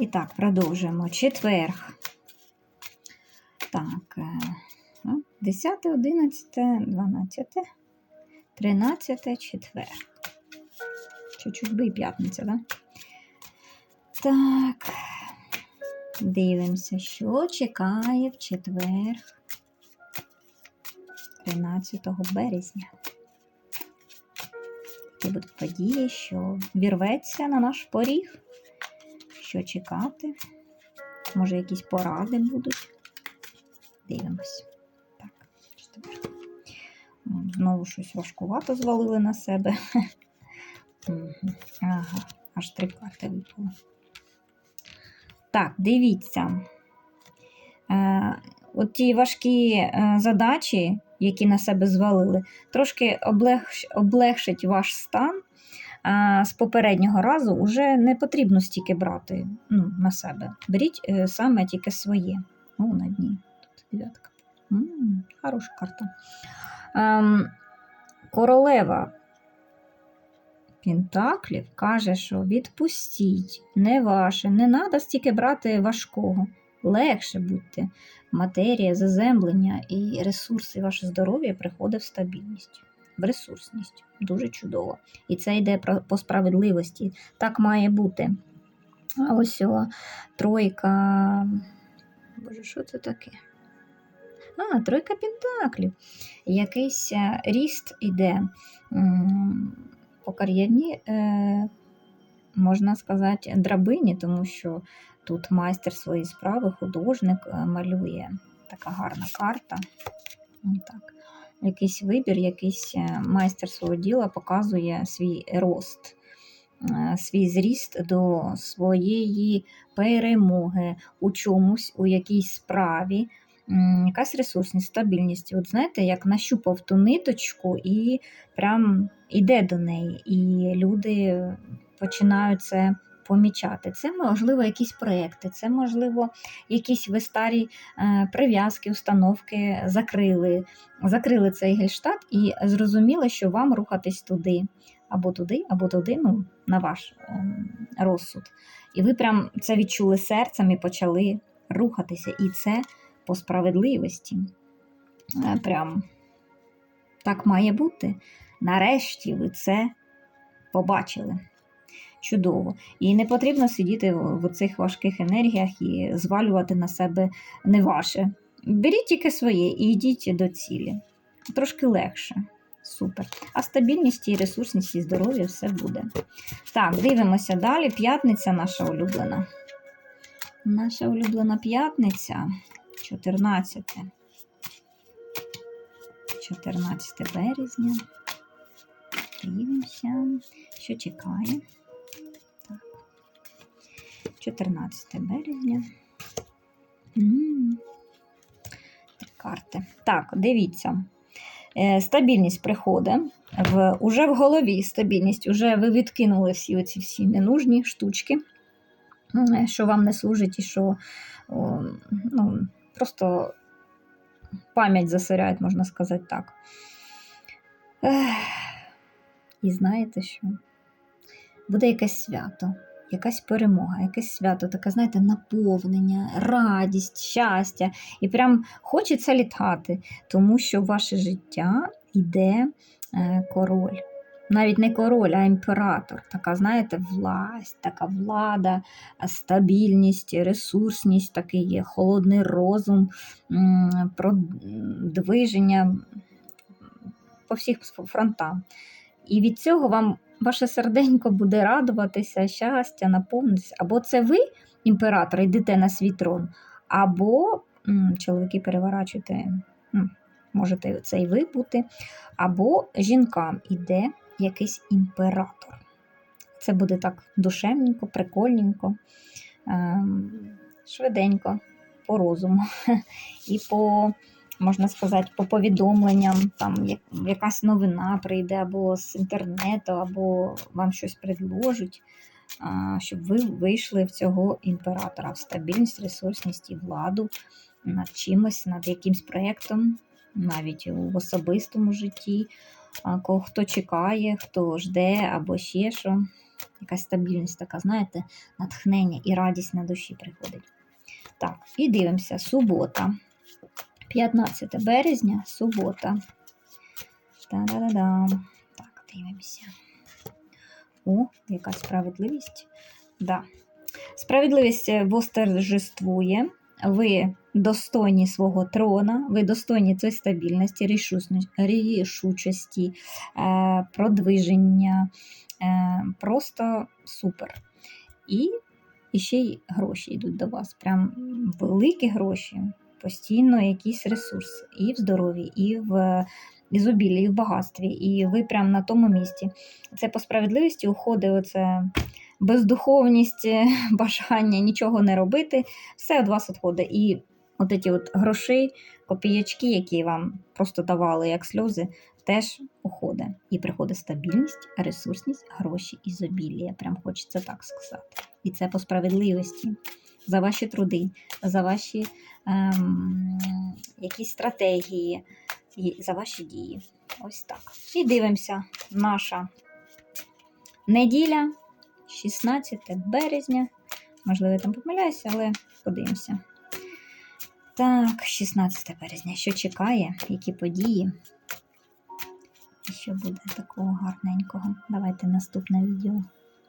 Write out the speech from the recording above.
І так, продовжуємо. Четверг. Так, е, ну, 10, 11, 12, 13, четверг. Чуть-чуть би і п'ятниця, так? Так. Дивимося, що чекає в четверг 13 березня. Які будуть події, що вірветься на наш поріг. Що чекати? Може, якісь поради будуть. Дивимось. Так. Знову щось важкувато звалили на себе. Ага, аж три карти випало. Так, дивіться. Е, от ті важкі е, задачі, які на себе звалили, трошки облегш, облегшить ваш стан. А з попереднього разу вже не потрібно стільки брати ну, на себе. Беріть е, саме тільки своє. О, на дні. Тут дев'ятка. Хороша карта. Ем, королева Пентаклів каже, що відпустіть, не ваше, не треба стільки брати важкого. Легше будьте. Матерія, заземлення і ресурси, ваше здоров'я приходить в стабільність, в ресурсність. Дуже чудово. І це йде по справедливості. Так має бути. А ось о, тройка. Боже, що це таке? А, тройка пентаклів. Якийсь е, ріст іде по кар'єрній, е, можна сказати, драбині, тому що тут майстер своєї справи, художник е, малює. Така гарна карта. Так. Якийсь вибір, якийсь е, майстер свого діла показує свій рост, е, свій зріст до своєї перемоги у чомусь, у якійсь справі. Якась ресурсність, стабільність. От знаєте, як нащупав ту ниточку і прям іде до неї. І люди починають це помічати. Це, можливо, якісь проекти, це, можливо, якісь ви старі е, прив'язки, установки закрили, закрили цей гельштаб і зрозуміли, що вам рухатись туди, або туди, або туди, ну, на ваш ем, розсуд. І ви прям це відчули серцем і почали рухатися. І це по справедливості. Е, Прям так має бути. Нарешті ви це побачили. Чудово. І не потрібно сидіти в цих важких енергіях і звалювати на себе не ваше. Беріть тільки своє і йдіть до цілі. Трошки легше. Супер. А стабільність і ресурсність і здоров'я все буде. Так, дивимося далі. П'ятниця наша улюблена. Наша улюблена п'ятниця. 14. 14 березня. Дивимося, що чекає. Так. 14 березня. Карти. Так, дивіться. Е, Стабільність приходить. Уже в голові стабільність, уже ви відкинули всі оці всі ненужні штучки, що вам не служить і що ну, просто пам'ять засоряють, можна сказати так. І знаєте що? Буде якесь свято, якась перемога, якесь свято, таке, знаєте, наповнення, радість, щастя. І прям хочеться літати, тому що в ваше життя йде е, король. Навіть не король, а імператор. Така, знаєте, власть, така влада, стабільність, ресурсність, такий є холодний розум, продвиження по всіх фронтам. І від цього вам ваше серденько буде радуватися, щастя, наповнитися. Або це ви, імператор, йдете на свій трон, або м, чоловіки переворачуєте, м, можете це і ви бути, або жінкам іде якийсь імператор. Це буде так душевненько, прикольненько, ем, швиденько, по розуму і по можна сказати, по повідомленням, там як, якась новина прийде або з інтернету, або вам щось предложать, щоб ви вийшли в цього імператора, в стабільність, ресурсність і владу над чимось, над якимсь проєктом, навіть в особистому житті, кого хто чекає, хто жде, або ще що. якась стабільність така, знаєте, натхнення і радість на душі приходить. Так, і дивимося, субота. 15 березня, субота. Та-да-да-да. Так, дивимося. О, яка справедливість. Да. Справедливість е, восторжествує. Ви достойні свого трона, ви достойні цієї стабільності, рішучості, е, продвиження. Е, просто супер. І, і ще й гроші йдуть до вас. Прям великі гроші, постійно якийсь ресурс і в здоров'ї, і в ізобіллі, і в багатстві. І ви прям на тому місці. Це по справедливості уходить оце бездуховність, е, бажання нічого не робити, все від вас відходить. І от ці от гроші, копіячки, які вам просто давали як сльози, теж уходить. І приходить стабільність, ресурсність, гроші, ізобілія. Прям хочеться так сказати. І це по справедливості. За ваші труди, за ваші ем, якісь стратегії, і за ваші дії. Ось так. І дивимося, наша неділя, 16 березня. Можливо, я там помиляюся, але подивимося. Так, 16 березня. Що чекає? Які події? І що буде такого гарненького? Давайте наступне відео.